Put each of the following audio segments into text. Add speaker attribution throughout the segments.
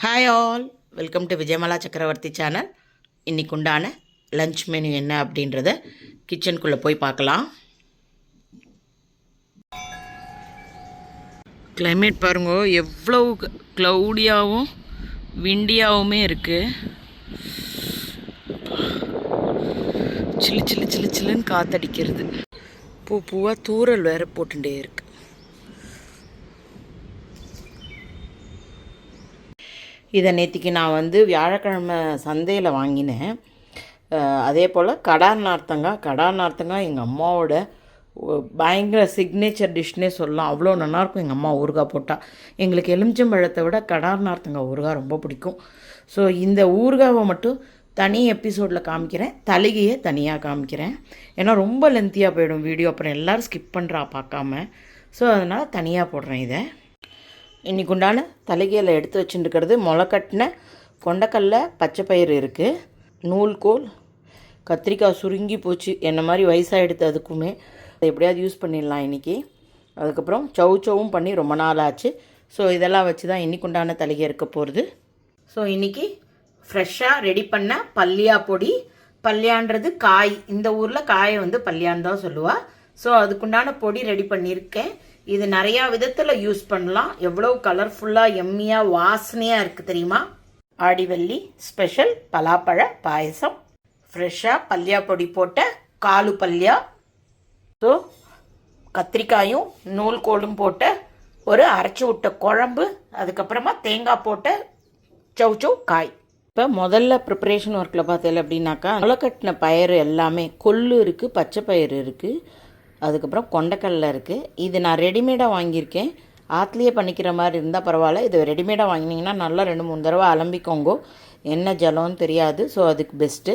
Speaker 1: Hi all welcome to Vijayamala Chakravarthy channel இன்றைக்கு உண்டான lunch menu என்ன அப்படின்றத கிச்சனுக்குள்ளே போய் பார்க்கலாம் கிளைமேட் பாருங்க எவ்வளோ க்ளவுடியாகவும் விண்டியாகவுமே இருக்குது சில்லு சில்லு சில்லு சில்லுன்னு காத்தடிக்கிறது. பூ பூவாக தூறல் வேற போட்டுகிட்டே இருக்குது இதை நேற்றுக்கு நான் வந்து வியாழக்கிழமை சந்தையில் வாங்கினேன். அதே போல் கடார் நார்த்தங்காய் கடார் நார்த்தங்காய் எங்கள் அம்மாவோட பயங்கர சிக்னேச்சர் டிஷ்னே சொல்லலாம். அவ்வளோ நல்லாயிருக்கும் எங்கள் அம்மா ஊறுகாய் போட்டால் எங்களுக்கு எலுமிச்சம்பழத்தை விட கடார் நார்த்தங்காய் ஊறுகாய் ரொம்ப பிடிக்கும். ஸோ இந்த ஊறுகாவை மட்டும் தனி எபிசோடில் காமிக்கிறேன். தலிகையை தனியாக காமிக்கிறேன். ஏன்னா ரொம்ப லென்த்தியாக போயிடும் வீடியோ அப்புறம் எல்லோரும் ஸ்கிப் பண்ணுறா பார்க்காம. ஸோ அதனால் தனியாக போடுறேன் இதை. இன்னைக்கு உண்டான தலைகையில் எடுத்து வச்சுட்டுருக்கிறது முளைக்கட்டின கொண்டக்கல்ல பச்சை பயிறு இருக்குது நூல்கோல் கத்திரிக்காய் சுருங்கி போச்சு. என்ன மாதிரி வயசாகிடுது அதுக்குமே. அதை எப்படியாவது யூஸ் பண்ணிடலாம் இன்றைக்கி அதுக்கப்புறம் சவு சவும் பண்ணி ரொம்ப நாள் ஆச்சு ஸோ இதெல்லாம் வச்சு தான் இன்றைக்கு உண்டான தலைகை இருக்க போகிறது ஸோ இன்றைக்கி ஃப்ரெஷ்ஷாக ரெடி பண்ண பல்லியா பொடி. பல்லியான்றது காய். இந்த ஊரில் காயை வந்து பல்லியான்னு தான் சொல்லுவாள் ஸோ அதுக்குண்டான பொடி ரெடி பண்ணியிருக்கேன். இது நிறையா விதத்தில் யூஸ் பண்ணலாம். எவ்வளோ கலர்ஃபுல்லாக எம்மியாக வாசனையாக இருக்குது தெரியுமா? ஆடிவல்லி ஸ்பெஷல் பலாப்பழ பாயசம். ஃப்ரெஷ்ஷாக பல்லியா பொடி போட்ட காலு பல்லியா ஸோ கத்திரிக்காயும் நூல் கோலும் போட்ட ஒரு அரைச்சி விட்ட குழம்பு அதுக்கப்புறமா தேங்காய் போட்ட சௌ சௌ காய். இப்போ முதல்ல ப்ரிப்பரேஷன் ஒர்க்கில் பார்த்தேன் அப்படின்னாக்கா முளைக்கட்டின பயிறு எல்லாமே கொள்ளு இருக்குது பச்சை பயிறு இருக்குது அதுக்கப்புறம் கொண்டக்கடலை இருக்குது இது நான் ரெடிமேடாக வாங்கியிருக்கேன். ஆற்றுலேயே பண்ணிக்கிற மாதிரி இருந்தால் பரவாயில்ல. இது ரெடிமேடாக வாங்கினீங்கன்னா நல்லா ரெண்டு மூணு தடவை அலம்பிக்கோங்கோ. என்ன ஜலம்னு தெரியாது. ஸோ அதுக்கு பெஸ்ட்டு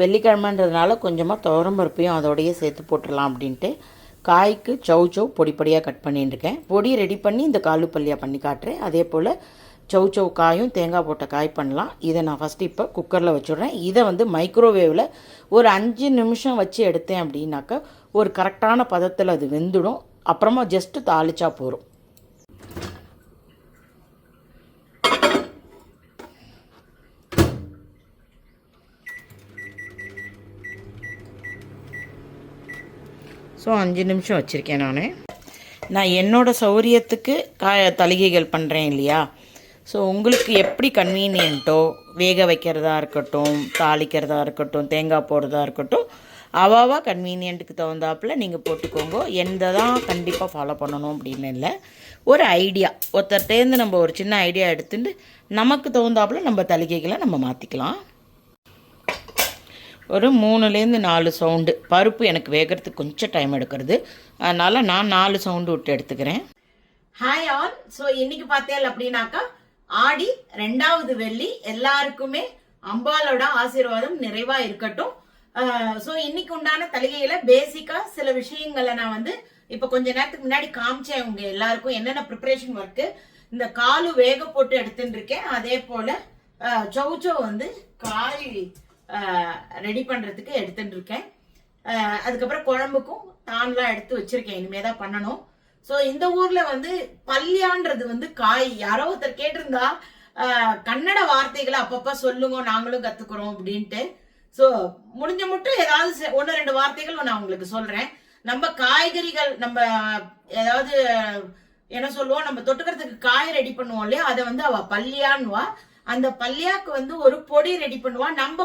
Speaker 1: வெள்ளிக்கிழமைன்றதுனால கொஞ்சமாக துவரம்பருப்பையும் அதோடையே சேர்த்து போட்டுடலாம் அப்படின்ட்டு காய்க்கு சௌ சௌ பொடி பொடியாக கட் பண்ணிட்டுருக்கேன். பொடி ரெடி பண்ணி இந்த காலு பள்ளியாக பண்ணி காட்டுறேன். அதே போல் சௌ சவு காயும் தேங்காய் போட்ட காய் பண்ணலாம். இதை நான் ஃபஸ்ட்டு இப்போ குக்கரில் வச்சுடுறேன். இதை வந்து மைக்ரோவேவில் ஒரு அஞ்சு நிமிஷம் வச்சு எடுத்தேன் அப்படின்னாக்கா ஒரு கரெக்டான பதத்தில் அது வெந்துடும். அப்புறமா ஜஸ்ட்டு தாளிச்சா போதும். ஸோ அஞ்சு நிமிஷம் வச்சுருக்கேன் நான். நான் என்னோடய சௌரியத்துக்கு காய தலிகைகள் பண்ணுறேன் இல்லையா? ஸோ உங்களுக்கு எப்படி கன்வீனியன்ட்டோ வேக வைக்கிறதா இருக்கட்டும் தாளிக்கிறதா இருக்கட்டும் தேங்காய் போடுறதா இருக்கட்டும் அவாவா கன்வீனியன்ட்டுக்கு தகுந்தாப்புல நீங்கள் போட்டுக்கோங்க. எந்த தான் கண்டிப்பாக ஃபாலோ பண்ணணும் அப்படின்னு இல்லை. ஒரு ஐடியா ஒருத்தர்கிட்டேருந்து நம்ம ஒரு சின்ன ஐடியா எடுத்துட்டு நமக்கு தகுந்தாப்புல நம்ம தலிகைகளை நம்ம மாற்றிக்கலாம் ஒரு மூணுலேருந்து நாலு சவுண்டு பருப்பு எனக்கு வேகிறதுக்கு கொஞ்சம் டைம் எடுக்கிறது. அதனால் நான் நாலு சவுண்டு விட்டு எடுத்துக்கிறேன். ஹாய் ஆல் ஸோ இன்றைக்கி பார்த்தேன் அப்படின்னாக்கா ஆடி ரெண்டாவது வெள்ளி எல்லாருக்குமே அம்பாலோட ஆசீர்வாதம் நிறைவா இருக்கட்டும். ஸோ இன்னைக்கு உண்டான தலிகையில பேசிக்கா சில விஷயங்களை நான் வந்து இப்போ கொஞ்ச நேரத்துக்கு முன்னாடி காமிச்சேன் உங்க எல்லாருக்கும். என்னென்ன ப்ரிப்பரேஷன் ஒர்க்கு இந்த காலு வேக போட்டு எடுத்துட்டு இருக்கேன். அதே போல சௌ வந்து காய் ரெடி பண்றதுக்கு எடுத்துட்டு இருக்கேன். அதுக்கப்புறம் குழம்புக்கும் தான்லாம் எடுத்து வச்சிருக்கேன். இனிமே தான் பண்ணணும். ஸோ இந்த ஊர்ல வந்து பல்யான்றது வந்து காய். யாரோ ஒருத்தர் கேட்டிருந்தா கன்னட வார்த்தைகளை அப்பப்ப சொல்லுங்க நாங்களும் கத்துக்கிறோம் அப்படின்ட்டு. ஸோ முடிஞ்ச மட்டும் ஏதாவது செ- ஒன்று ரெண்டு வார்த்தைகள் நான் உங்களுக்கு சொல்றேன். நம்ம காய்கறிகள் நம்ம ஏதாவது என்ன சொல்லுவோம் நம்ம தொட்டுக்கிறதுக்கு காய் ரெடி பண்ணுவோம் இல்லையா? அதை வந்து அவ பல்லியான்னுவா அந்த பல்லியாக்கு வந்து ஒரு பொடி ரெடி பண்ணுவா. நம்ம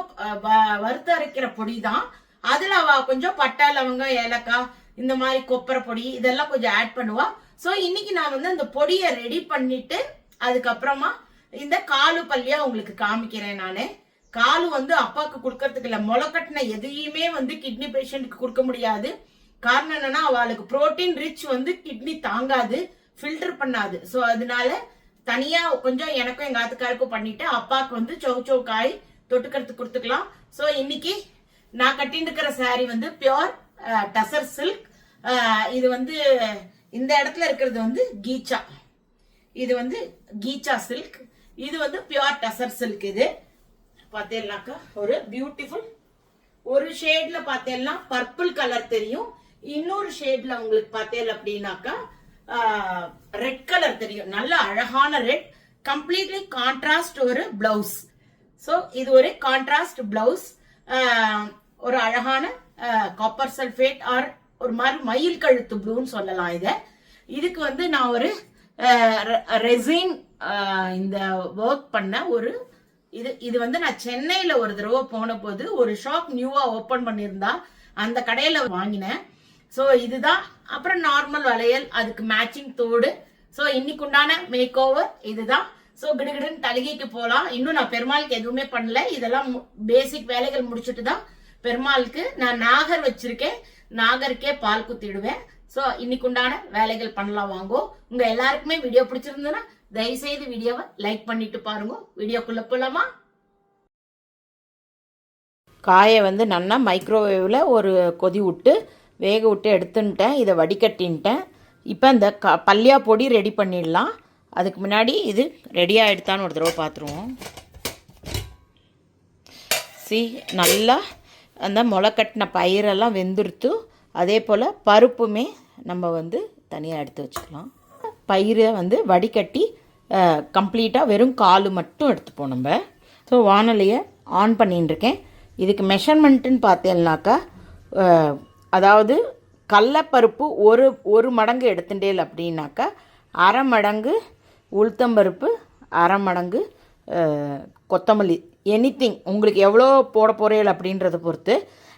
Speaker 1: வறுத்த வ- அரைக்கிற பொடி தான் அதுல அவ கொஞ்சம் பட்டை லவங்கம் ஏலக்காய் இந்த மாதிரி கொப்பரை பொடி இதெல்லாம் கொஞ்சம் ஆட் பண்ணுவா. ஸோ இன்னைக்கு நான் வந்து அந்த பொடியை ரெடி பண்ணிட்டு அதுக்கப்புறமா இந்த காலு பள்ளியா உங்களுக்கு காமிக்கிறேன் நானு. காலு வந்து அப்பாவுக்கு கொடுக்கறதுக்கு இல்லை முளைக்கட்டின எதையுமே வந்து கிட்னி பேஷண்ட்டுக்கு கொடுக்க முடியாது. காரணம் என்னன்னா அவளுக்கு புரோட்டீன் ரிச் வந்து கிட்னி தாங்காது ஃபில்டர் பண்ணாது. ஸோ அதனால தனியா கொஞ்சம் எனக்கும் எங்க ஆத்துக்காருக்கும் பண்ணிட்டு அப்பாவுக்கு வந்து சௌ சௌ காய் தொட்டுக்கிறதுக்கு கொடுத்துக்கலாம். ஸோ இன்னைக்கு நான் கட்டிட்டு இருக்கிற சாரி வந்து பியோர் டசர் சில்க். இது வந்து இந்த இடத்துல இருக்கிறது வந்து கீச்சா. இது வந்து கீச்சா சில்க். இது வந்து பியூர் டசர் சில்க் இது. பார்த்தேன்னாக்கா ஒரு பியூட்டிஃபுல் ஒரு ஷேட்ல பார்த்தேன்னா பர்பிள் கலர் தெரியும். இன்னொரு ஷேட்ல உங்களுக்கு பார்த்தேன் அப்படின்னாக்கா ரெட் கலர் தெரியும். நல்ல அழகான ரெட் கம்ப்ளீட்லி கான்ட்ராஸ்ட் ஒரு பிளவுஸ் ஸோ இது ஒரு கான்ட்ராஸ்ட் பிளவுஸ் ஒரு அழகான காப்பர் சல்ஃபேட் ஆர் ஒரு மாதிரி மயில் கழுத்து ப்ளூன்னு சொல்லலாம் இதை. இதுக்கு வந்து நான் ஒரு ரெசின் இந்த ஒர்க் பண்ண ஒரு இது இது வந்து நான் சென்னையில் ஒரு தடவை போன போது ஒரு ஷாப் நியூவாக ஓப்பன் பண்ணியிருந்தா அந்த கடையில் வாங்கினேன். ஸோ இதுதான். அப்புறம் நார்மல் வளையல் அதுக்கு மேட்சிங் தோடு. ஸோ இன்னைக்கு உண்டான மேக் ஓவர் இதுதான். ஸோ கிடுகிடுன்னு தலிகைக்கு போகலாம் இன்னும் நான் பெருமாளுக்கு எதுவுமே பண்ணல. இதெல்லாம் பேசிக் வேலைகள் முடிச்சுட்டு தான் பெருமாளுக்கு நான் நாகர் வச்சிருக்கேன். நாகருக்கே பால் குத்திடுவேன். ஸோ இன்னைக்கு உண்டான வேலைகள் பண்ணலாம் வாங்கோ. உங்க எல்லாருக்குமே வீடியோ பிடிச்சிருந்ததுன்னா தயவுசெய்து வீடியோவை லைக் பண்ணிட்டு பாருங்க. வீடியோக்குள்ள போலாமா? காயை வந்து நல்லா மைக்ரோவேவில் ஒரு கொதி விட்டு வேக விட்டு எடுத்துன்ட்டேன். இதை வடிகட்டின்ட்டேன். இப்போ இந்த க பல்லியா பொடி ரெடி பண்ணிடலாம். அதுக்கு முன்னாடி இது ரெடியாக எடுத்தான்னு ஒரு தடவை பார்த்துருவோம். சி நல்லா அந்த முளைக்கட்டின பயிரெல்லாம் வெந்துருத்து அதே போல் பருப்புமே நம்ம வந்து தனியாக எடுத்து வச்சுக்கலாம். பயிரை வந்து வடிகட்டி கம்ப்ளீட்டாக வெறும் காலு மட்டும் எடுத்துப்போம் நம்ம. ஸோ வானொலியை ஆன் பண்ணின்னு இருக்கேன் இதுக்கு மெஷர்மெண்ட்டுன்னு பார்த்தேன்னாக்கா அதாவது கடலப்பருப்பு ஒரு ஒரு மடங்கு எடுத்துட்டேல் அப்படின்னாக்கா அரை மடங்கு உளுத்தம்பருப்பு அரை மடங்கு கொத்தமல்லி எனி திங் உங்களுக்கு எவ்வளோ போட போகிறீர்கள் அப்படின்றத பொறுத்து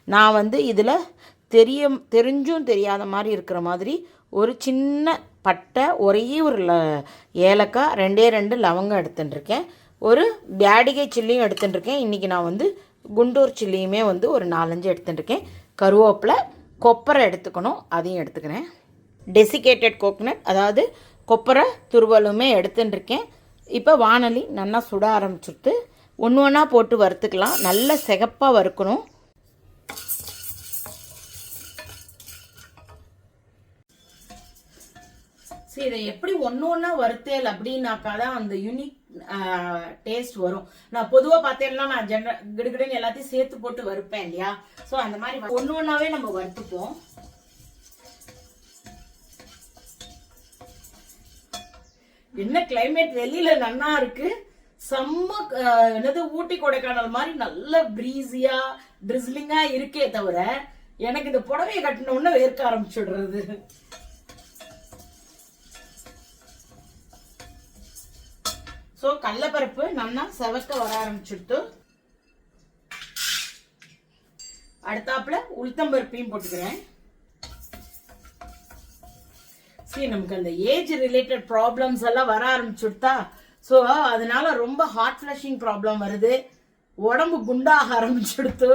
Speaker 1: நான் வந்து இதில் தெரிய தெரிஞ்சும் தெரியாத மாதிரி இருக்கிற மாதிரி ஒரு சின்ன பட்டை ஒரே ஒரு ல ஏலக்காய் ரெண்டே ரெண்டு லவங்கம் எடுத்துட்டுருக்கேன். ஒரு பேடிகை சில்லியும் எடுத்துட்டுருக்கேன். இன்றைக்கி நான் வந்து குண்டூர் சில்லியுமே வந்து ஒரு நாலஞ்சு எடுத்துட்டுருக்கேன். கருவேப்பிலை கொப்பரை எடுத்துக்கணும் அதையும் எடுத்துக்கிறேன். டெசிகேட்டட் கோகனட் அதாவது கொப்பரை துருவலுமே எடுத்துட்டுருக்கேன். இப்போ வானலி நல்லா சுட ஆரம்பிச்சுட்டு ஒன்று ஒன்றா போட்டு வறுத்துக்கலாம். நல்ல சிகப்பாக வறுக்கணும். சரி இதை எப்படி ஒன்று ஒன்றா வறுத்தேல் அப்படின்னாக்கா தான் அந்த யூனிக் டேஸ்ட் வரும். நான் பொதுவாக பார்த்தேன்னா நான் ஜென்ர கிடுகிடுன்னு எல்லாத்தையும் சேர்த்து போட்டு வறுப்பேன் இல்லையா? ஸோ அந்த மாதிரி ஒன்று ஒன்றாவே நம்ம வறுத்துப்போம். என்ன கிளைமேட் வெளியில நன்னா இருக்கு. செம்ம என்னது ஊட்டி கொடைக்கானல் மாதிரி நல்ல ப்ரீஸியா ட்ரிஸ்லிங்கா இருக்கே தவிர எனக்கு இந்த புடவையை கட்டின உடனே வேர்க்க ஆரம்பிச்சுடுறது. ஸோ கடலப்பருப்பு நல்லா செவக்க வர ஆரம்பிச்சுடுத்து. அடுத்தாப்புல உளுத்தம்பருப்பையும் போட்டுக்கிறேன். சரி நமக்கு அந்த ஏஜ் ரிலேட்டட் ப்ராப்ளம்ஸ் எல்லாம் வர ஆரம்பிச்சுடுதா ஸோ அதனால ரொம்ப ஹார்ட் ஃப்ளஷிங் ப்ராப்ளம் வருது. உடம்பு குண்டாக ஆரம்பிச்சுடுத்து.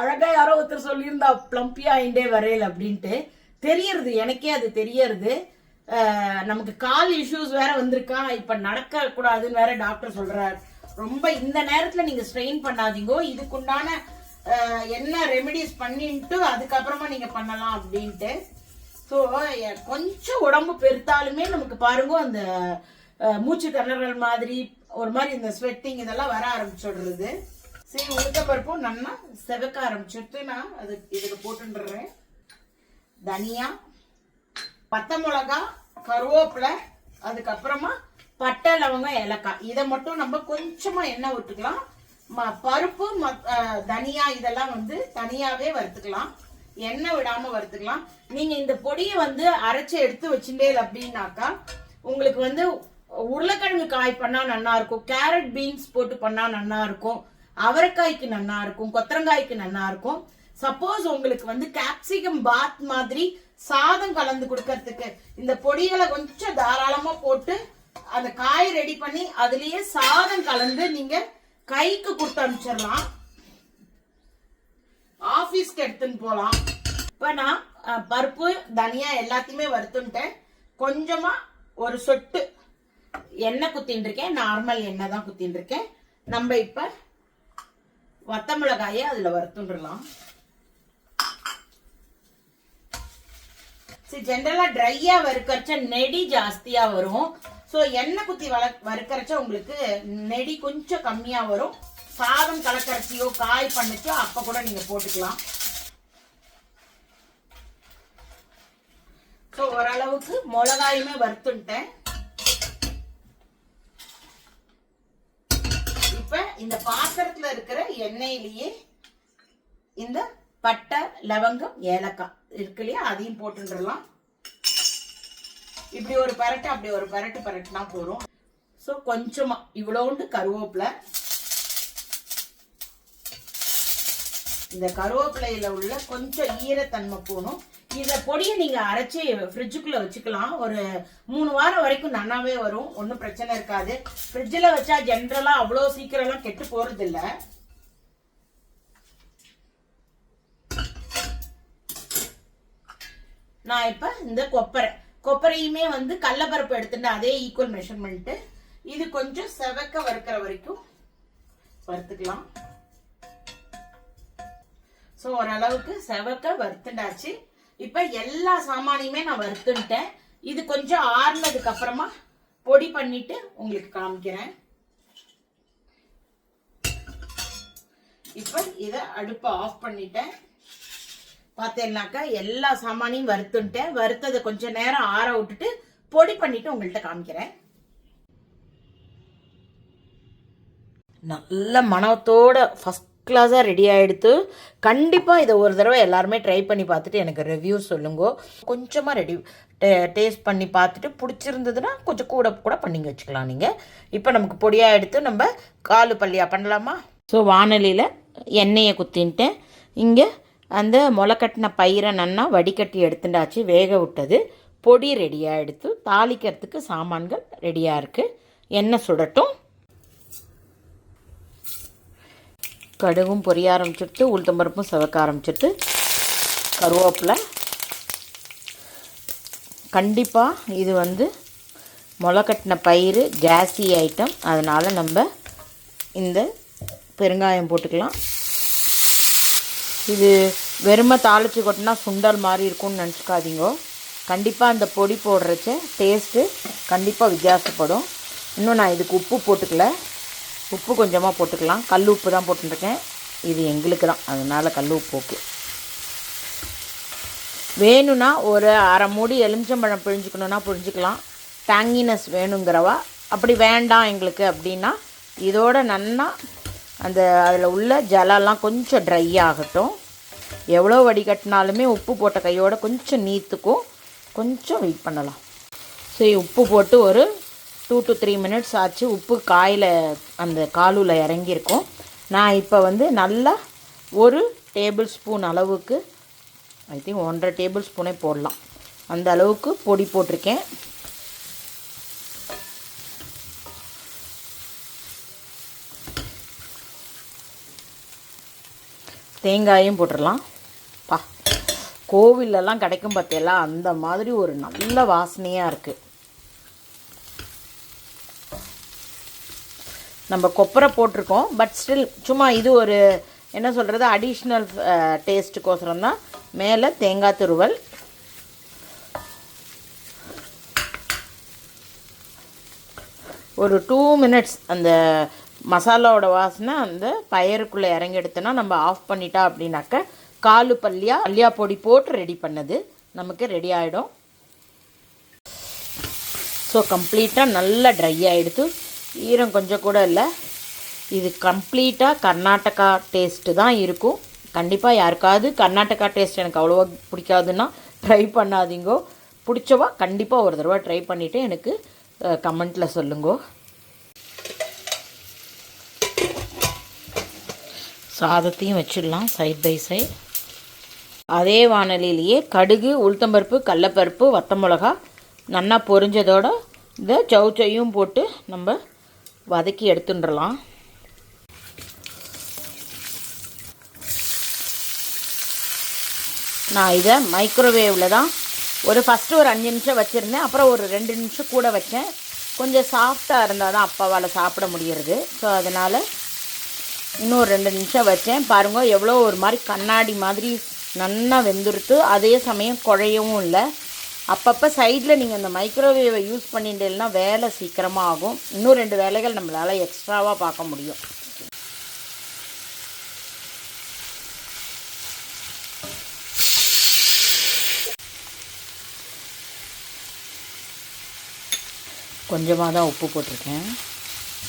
Speaker 1: அழகா யாரோ ஒருத்தர் சொல்லியிருந்தா பிளம்பி ஆயிண்டே வரையல் அப்படின்ட்டு. தெரியறது எனக்கே அது தெரியறது. நமக்கு கால் இஷ்யூஸ் வேற வந்திருக்கா? இப்ப நடக்க கூடாதுன்னு வேற டாக்டர் சொல்றாரு. ரொம்ப இந்த நேரத்துல நீங்க ஸ்ட்ரெயின் பண்ணாதீங்கோ. இதுக்குண்டான என்ன ரெமெடிஸ் பண்ணிட்டு அதுக்கப்புறமா நீங்க பண்ணலாம் அப்படின்ட்டு. ஸோ கொஞ்சம் உடம்பு பெருத்தாலுமே நமக்கு பாருங்க அந்த மூச்சு திணறல் மாதிரி ஒரு மாதிரி இந்த ஸ்வெட்டிங் இதெல்லாம் வர ஆரம்பிச்சுடுறது. சரி உளுத்தப்பருப்பும் நல்லா செவக்க ஆரம்பிச்சுட்டு நான் அது இதில் போட்டுடுறேன் தனியா பச்சை மிளகா கருவேப்பிலை அதுக்கப்புறமா பட்டை லவங்கம் ஏலக்காய். இதை மட்டும் நம்ம கொஞ்சமா எண்ணெய் விட்டுக்கலாம். ம- பருப்பு ம தனியா இதெல்லாம் வந்து தனியாவே வறுத்துக்கலாம். எண்ணெய் விடாம வறுத்துக்கலாம். நீங்க இந்த பொடியை வந்து அரைச்சு எடுத்து வச்சுட்டே அப்படின்னாக்கா உங்களுக்கு வந்து உருளைக்கிழங்கு காய் பண்ணா நல்லா இருக்கும். கேரட் பீன்ஸ் போட்டு பண்ணா நல்லா இருக்கும். அவரைக்காய்க்கு நல்லா இருக்கும். கொத்தரங்காய்க்கு நல்லா இருக்கும். சப்போஸ் உங்களுக்கு வந்து கேப்சிகம் பாத் மாதிரி சாதம் கலந்து கொடுக்கறதுக்கு இந்த பொடிகளை கொஞ்சம் தாராளமா போட்டு அந்த காய் ரெடி பண்ணி அதுலயே சாதம் கலந்து நீங்க கைக்கு கொடுத்து அனுப்பிச்சிடலாம். ஆபீஸ்க்கு எடுத்துன்னு போலாம். இப்ப நான் பருப்பு தனியா எல்லாத்தையுமே வறுத்துட்டேன் கொஞ்சமா ஒரு சொட்டு எண்ணெய் குத்தின்னு இருக்கேன் நார்மல் எண்ணெய் தான் குத்தின்னு இருக்கேன் நம்ம இப்ப வத்த மிளகாயை அதுல வறுத்துடலாம் சரி ஜென்ரலா ட்ரையா வறுக்கறச்ச நெடி ஜாஸ்தியா வரும். ஸோ எண்ணெய் குத்தி வள வறுக்கறச்ச உங்களுக்கு நெடி கொஞ்சம் கம்மியா வரும். சாதம் கலக்கரச்சியோ காய் பண்ணிச்சோ அப்ப கூட நீங்க போட்டுக்கலாம். ஸோ ஓரளவுக்கு மிளகாயுமே வறுத்துட்டேன் இந்த பாத்திரத்துல இருக்கிற எண்ணெயிலேயே இந்த பட்டை லவங்கம் ஏலக்காய் இருக்கு இல்லையா? அதையும் போட்டுடலாம் இப்படி ஒரு பரட்டு அப்படி ஒரு பரட்டு பரட்டுனா போதும். ஸோ கொஞ்சமா இவ்வளோண்டு கருவேப்பிலை. இந்த கருவேப்பிலையில உள்ள கொஞ்சம் ஈரத்தன்மை போகணும். இதை பொடியை நீங்க அரைச்சி ஃப்ரிட்ஜுக்குள்ள வச்சுக்கலாம். ஒரு மூணு வாரம் வரைக்கும் நன்னாவே வரும். ஒன்றும் பிரச்சனை இருக்காது. ஃப்ரிட்ஜில் வச்சா ஜென்ரலா அவ்வளோ சீக்கிரம்லாம் கெட்டு போறது நான் இப்போ இந்த கொப்பரை. கொப்பரையுமே வந்து கடலப்பருப்பு எடுத்துட்டு அதே ஈக்குவல் மெஷர்மெண்ட்டு இது கொஞ்சம் செவக்க வறுக்கிற வரைக்கும் வறுத்துக்கலாம். ஸோ ஓரளவுக்கு செவக்க வறுத்துண்டாச்சு இப்போ எல்லா சாமானியுமே நான் வறுத்துட்டேன் இது கொஞ்சம் ஆறுனதுக்கு அப்புறமா பொடி பண்ணிட்டு உங்களுக்கு காமிக்கிறேன். இப்போ இதை அடுப்பை ஆஃப் பண்ணிட்டேன். பார்த்தேன்னாக்கா எல்லா சாமானையும் வறுத்துட்டேன் வறுத்ததை கொஞ்ச நேரம் ஆற விட்டுட்டு பொடி பண்ணிட்டு உங்கள்கிட்ட காமிக்கிறேன். நல்ல மனத்தோட ஃபஸ்ட் கிளாஸாக ரெடி ஆகிடுத்து கண்டிப்பாக இதை ஒரு தடவை எல்லாருமே ட்ரை பண்ணி பார்த்துட்டு எனக்கு ரிவ்யூ சொல்லுங்க. கொஞ்சமாக ரெடி டேஸ்ட் பண்ணி பார்த்துட்டு பிடிச்சிருந்ததுன்னா கொஞ்சம் கூட கூட பண்ணிங்க வச்சுக்கலாம் நீங்கள் இப்போ நமக்கு பொடியாக எடுத்து நம்ம காலு பள்ளியாக பண்ணலாமா? ஸோ வானலியில் எண்ணெயை குத்தின்ட்டேன். இங்கே அந்த முளைக்கட்டின பயிரை நன்னா வடிகட்டி எடுத்துட்டாச்சு வேக விட்டது. பொடி ரெடியாக எடுத்து தாளிக்கிறதுக்கு சாமான்கள் ரெடியாக இருக்குது எண்ணெய் சுடட்டும். கடுகும் பொரிய ஆரம்பிச்சிட்டு உளுத்தம்பருப்பும் செவக்க ஆரம்பிச்சிட்டு கருவேப்பிலை. கண்டிப்பாக இது வந்து முளைக்கட்டின பயிர் கேஸி ஐட்டம். அதனால் நம்ம இந்த பெருங்காயம் போட்டுக்கலாம். இது வெறுமை தாளித்து கொட்டினா சுண்டல் மாதிரி இருக்கும்னு நினச்சிக்காதீங்க. கண்டிப்பாக அந்த பொடி போடுறச்ச டேஸ்ட்டு கண்டிப்பாக வித்தியாசப்படும். இன்னும் நான் இதுக்கு உப்பு போட்டுக்கல. உப்பு கொஞ்சமாக போட்டுக்கலாம். கல் உப்பு தான் போட்டுருக்கேன் இது எங்களுக்கு தான். அதனால் கல் உப்பு ஓகே. வேணும்னா ஒரு அரை மூடி எலுமிச்சம்பழம் பிழிஞ்சிக்கணுன்னா புரிஞ்சுக்கலாம் டேங்கினஸ் வேணுங்கிறவா. அப்படி வேண்டாம் எங்களுக்கு அப்படின்னா இதோட நன்னா அந்த அதில் உள்ள ஜலம்லாம் கொஞ்சம் ட்ரை ஆகட்டும். எவ்வளோ வடிகட்டினாலுமே உப்பு போட்ட கையோட கொஞ்சம் நீத்துக்கும். கொஞ்சம் வெயிட் பண்ணலாம். சரி உப்பு போட்டு ஒரு டூ டு த்ரீ மினிட்ஸ் ஆச்சு. உப்பு காயில் அந்த காலூல இறங்கியிருக்கும். நான் இப்போ வந்து நல்லா ஒரு டேபிள் ஸ்பூன் அளவுக்கு ஐ திங்க் ஒன்றரை டேபிள் ஸ்பூனே போடலாம். அந்த அளவுக்கு பொடி போட்டிருக்கேன். தேங்காயும் போட்டுடலாம். பா கோவிலெல்லாம் கிடைக்கும் பார்த்தியெல்லா அந்த மாதிரி ஒரு நல்ல வாசனையாக இருக்குது நம்ம கொப்பரை போட்டிருக்கோம். பட் ஸ்டில் சும்மா இது ஒரு என்ன சொல்கிறது அடிஷ்னல் டேஸ்ட்டுக்கோசரம் தான். மேலே தேங்காய் துருவல். ஒரு டூ மினிட்ஸ் அந்த மசாலாவோட வாசனை அந்த பயருக்குள்ளே இறங்கி எடுத்தோன்னா நம்ம ஆஃப் பண்ணிட்டா அப்படின்னாக்க காலு பல்லியா பல்லியா பொடி போட்டு ரெடி பண்ணது. நமக்கு ரெடி ஆகிடும் ஸோ கம்ப்ளீட்டாக நல்லா ட்ரை ஆகிடுத்து ஈரம் கொஞ்சம் கூட இல்லை. இது கம்ப்ளீட்டாக கர்நாடகா டேஸ்ட்டு தான் இருக்கும். கண்டிப்பாக யாருக்காவது கர்நாடகா டேஸ்ட் எனக்கு அவ்வளோவா பிடிக்காதுன்னா ட்ரை பண்ணாதீங்கோ. பிடிச்சவா கண்டிப்பாக ஒரு தடவை ட்ரை பண்ணிவிட்டு எனக்கு கமெண்ட்டில் சொல்லுங்கோ. சாதத்தையும் வச்சிடலாம் சைட் பை சைட் அதே வானலிலேயே கடுகு உளுத்தம்பருப்பு கடலப்பருப்பு வத்த மிளகா நல்லா பொரிஞ்சதோட இந்த சவுச்சையும் போட்டு நம்ம வதக்கி எடுத்துட்டுறலாம் நான் இதை மைக்ரோவேவில் தான் ஒரு ஃபஸ்ட்டு ஒரு அஞ்சு நிமிஷம் வச்சுருந்தேன். அப்புறம் ஒரு ரெண்டு நிமிஷம் கூட வச்சேன். கொஞ்சம் சாஃப்டாக இருந்தால் தான் அப்பாவால் சாப்பிட முடியறது. ஸோ அதனால் இன்னும் ரெண்டு நிமிஷம் வச்சேன். பாருங்கள் எவ்வளோ ஒரு மாதிரி கண்ணாடி மாதிரி நல்லா வெந்துருத்து அதே சமயம் குழையவும் இல்லை. அப்பப்போ சைடில் நீங்கள் அந்த மைக்ரோவேவை யூஸ் பண்ணிட்டேன்னா வேலை சீக்கிரமாக ஆகும் இன்னும் ரெண்டு வேலைகள் நம்மளால் எக்ஸ்ட்ராவாக பார்க்க முடியும். கொஞ்சமாக தான் உப்பு போட்டிருக்கேன்.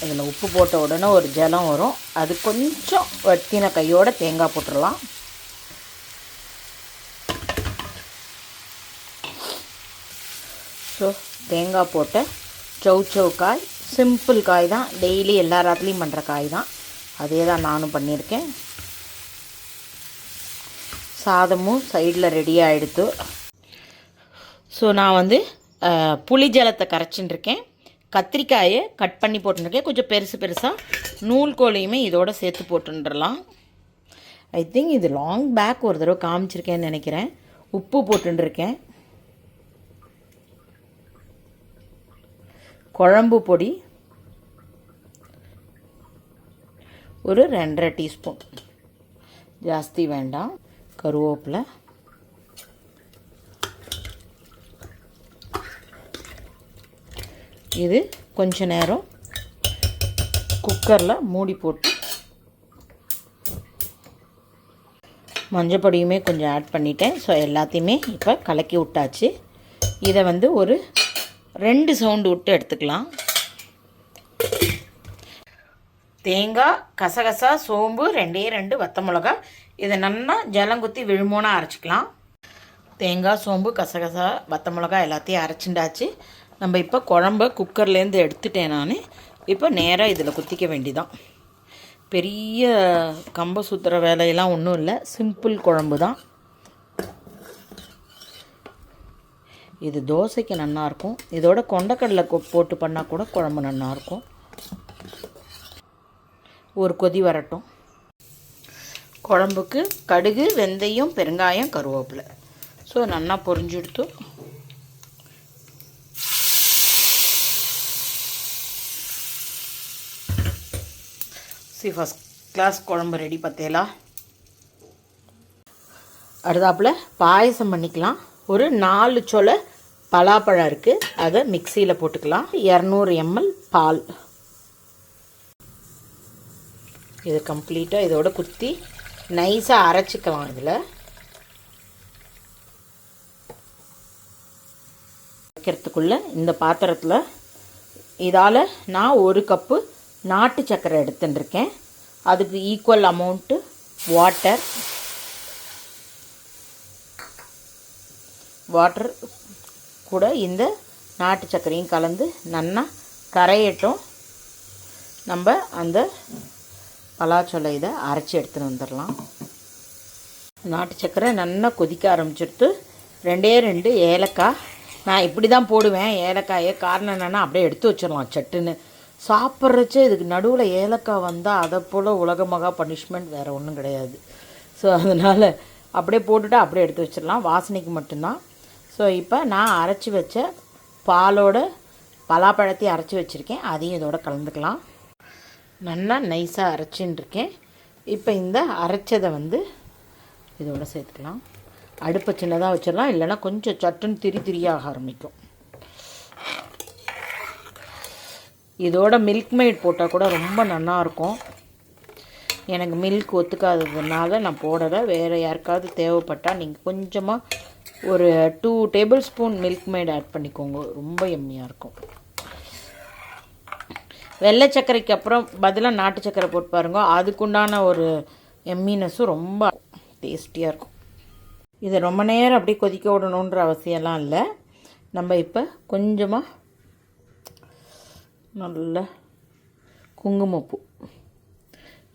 Speaker 1: இதில் உப்பு போட்ட உடனே ஒரு ஜலம் வரும். அது கொஞ்சம் வத்தின கையோட தேங்காய் போட்டுடலாம். ஸோ தேங்காய் போட்ட சௌ சௌ காய் சிம்பிள் காய் தான். டெய்லி எல்லா ராத்துலேயும் பண்ணுற காய் தான். அதே தான் நானும் பண்ணியிருக்கேன். சாதமும் சைடில் ரெடி ஆகிடுத்து ஸோ நான் வந்து புளி ஜலத்தை கரைச்சின்னு இருக்கேன் கத்திரிக்காயை கட் பண்ணி போட்டுருக்கேன் கொஞ்சம் பெருசு பெருசாக நூல்கோலையுமே இதோட சேர்த்து போட்டுன்றலாம் ஐ திங்க் இது லாங் பேக் ஒரு தடவை காமிச்சிருக்கேன்னு நினைக்கிறேன். உப்பு போட்டுருக்கேன் குழம்பு பொடி ஒரு ரெண்டரை டீஸ்பூன். ஜாஸ்தி வேண்டாம். கருவேப்பிலை. இது கொஞ்ச நேரம் குக்கரில் மூடி போட்டு மஞ்சப்பொடியுமே கொஞ்சம் ஆட் பண்ணிட்டேன். ஸோ எல்லாத்தையுமே இப்போ கலக்கி விட்டாச்சு. இதை வந்து ஒரு ரெண்டு சவுண்டு விட்டு எடுத்துக்கலாம். தேங்காய் கசகசா சோம்பு ரெண்டே ரெண்டு வத்த மிளகா. இதை நல்லா ஜலங்குத்தி விழுமோனாக அரைச்சிக்கலாம். தேங்காய் சோம்பு கசகசா வத்த மிளகா எல்லாத்தையும் அரைச்சிண்டாச்சு. நம்ம இப்போ குழம்ப குக்கர்லேருந்து எடுத்துட்டேன் நான். இப்போ நேராக இதில் குத்திக்க வேண்டிதான். பெரிய கம்ப சுற்றுற வேலையெல்லாம் ஒன்றும் இல்லை. சிம்பிள் குழம்பு தான். இது தோசைக்கு நல்லாயிருக்கும் இதோட கொண்டக்கடலை கொ- போட்டு பண்ணால் கூட குழம்பு நல்லாயிருக்கும் ஒரு கொதி வரட்டும். குழம்புக்கு கடுகு வெந்தயம் பெருங்காயம் கருவேப்பிலை. ஸோ நல்லா பொரிஞ்செடுத்து சி ஃபஸ்ட் கிளாஸ் குழம்பு ரெடி பார்த்தேலா அடுத்தாப்புல பாயசம் பண்ணிக்கலாம். ஒரு நாலு சொலை பலாப்பழம் இருக்குது அதை மிக்சியில் போட்டுக்கலாம். இரநூறு எம்எல் பால். இது கம்ப்ளீட்டாக இதோட குத்தி நைஸாக அரைச்சிக்கலாம் இதில். வைக்கிறதுக்குள்ளே இந்த பாத்திரத்தில் இதால் நான் ஒரு கப்பு நாட்டு சர்க்கரை எடுத்துட்டுருக்கேன். அதுக்கு ஈக்குவல் அமௌண்ட்டு வாட்டர் வாட்டர் கூட இந்த நாட்டு சர்க்கரையும் கலந்து நல்லா கரையட்டும். நம்ம அந்த பலாச்சொலை இதை அரைச்சி எடுத்துன்னு வந்துடலாம். நாட்டு சர்க்கரை நல்லா கொதிக்க ஆரம்பிச்சிடுத்து ரெண்டே ரெண்டு ஏலக்காய். நான் இப்படி தான் போடுவேன் ஏலக்காயை. காரணம் என்னென்னா அப்படியே எடுத்து வச்சிடலாம் சட்டுன்னு. சாப்பிட்றச்சே இதுக்கு நடுவில் ஏலக்காய் வந்தால் அதை போல் உலகமாக பனிஷ்மெண்ட் வேறு ஒன்றும் கிடையாது. ஸோ அதனால் அப்படியே போட்டுவிட்டு அப்படியே எடுத்து வச்சிடலாம். வாசனைக்கு மட்டும்தான். ஸோ இப்போ நான் அரைச்சி வச்ச பாலோட பலாப்பழத்தையும் அரைச்சி வச்சுருக்கேன். அதையும் இதோட கலந்துக்கலாம். நல்லா நைஸாக அரைச்சின்னுருக்கேன் இப்போ இந்த அரைச்சதை வந்து இதோட சேர்த்துக்கலாம். அடுப்பை சின்னதாக வச்சிடலாம். இல்லைன்னா கொஞ்சம் சட்டுன்னு திரி திரியாக ஆரம்பிக்கும். இதோட மில்க் மெய்ட் போட்டால் கூட ரொம்ப நல்லாயிருக்கும் எனக்கு மில்க் ஒத்துக்காததுனால நான் போடலை. வேறு யாருக்காவது தேவைப்பட்டால் நீங்கள் கொஞ்சமாக ஒரு two tablespoon milk mat add பண்ணிக்கோங்க. ரொம்ப எம்மியாக இருக்கும். வெள்ளை சர்க்கரைக்கு அப்புறம் பதிலாக நாட்டு சர்க்கரை போட்டு பாருங்க. அதுக்குண்டான ஒரு எம்மினஸும் ரொம்ப டேஸ்டியாக இருக்கும். இதை ரொம்ப நேரம் அப்படியே கொதிக்க விடணுன்ற அவசியம்லாம் இல்லை. நம்ம இப்போ கொஞ்சமாக நல்ல குங்குமப்பூ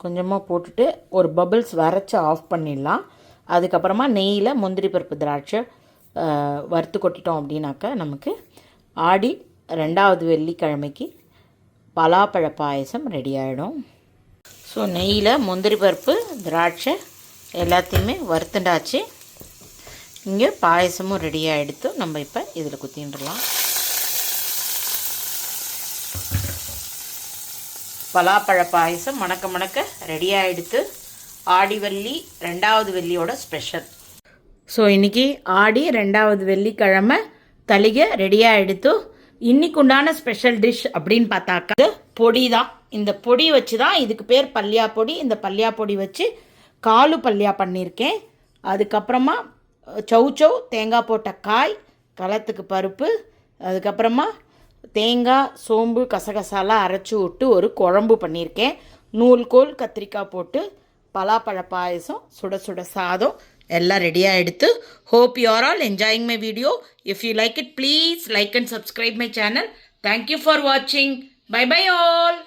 Speaker 1: கொஞ்சமாக போட்டுட்டு ஒரு பபிள்ஸ் வரைச்சி ஆஃப் பண்ணிடலாம். அதுக்கப்புறமா நெய்யில் முந்திரி பருப்பு திராட்சை வறுத்து கொட்டிட்டோம் அப்படின்னாக்கா நமக்கு ஆடி ரெண்டாவது வெள்ளிக்கிழமைக்கு பலாப்பழ பாயசம் ரெடி ஆகிடும் ஸோ நெய்யில் முந்திரி பருப்பு திராட்சை எல்லாத்தையுமே வறுத்துண்டாச்சு. இங்கே பாயசமும் ரெடி ஆகிடுத்து நம்ம இப்போ இதில் குத்தின்றலாம் பலாப்பழ பாயசம் மணக்க மணக்க ரெடி ஆகிடுத்து ஆடிவள்ளி ரெண்டாவது வெள்ளியோட ஸ்பெஷல் ஸோ இன்றைக்கி ஆடி ரெண்டாவது வெள்ளிக்கிழமை தளிகை ரெடியாக எடுத்து இன்னைக்கு உண்டான ஸ்பெஷல் டிஷ் அப்படின்னு பார்த்தாக்கா இது பொடி தான் இந்த பொடி வச்சு தான் இதுக்கு பேர் பல்லியா பொடி. இந்த பல்லியா பொடி வச்சு காலு பல்லியா பண்ணியிருக்கேன். அதுக்கப்புறமா சௌ சௌ தேங்காய் போட்ட காய் களத்துக்கு பருப்பு அதுக்கப்புறமா தேங்காய் சோம்பு கசகசாலாம் அரைச்சி விட்டு ஒரு குழம்பு பண்ணியிருக்கேன். நூல்கோல் கத்திரிக்காய் போட்டு பலாப்பழ பாயசம் சுட சுட சாதம் எல்லாம் ரெடியாக எடுத்து hope you are all enjoying my video if you like it please like and subscribe my channel thank you for வாட்சிங் பை பை ஆல்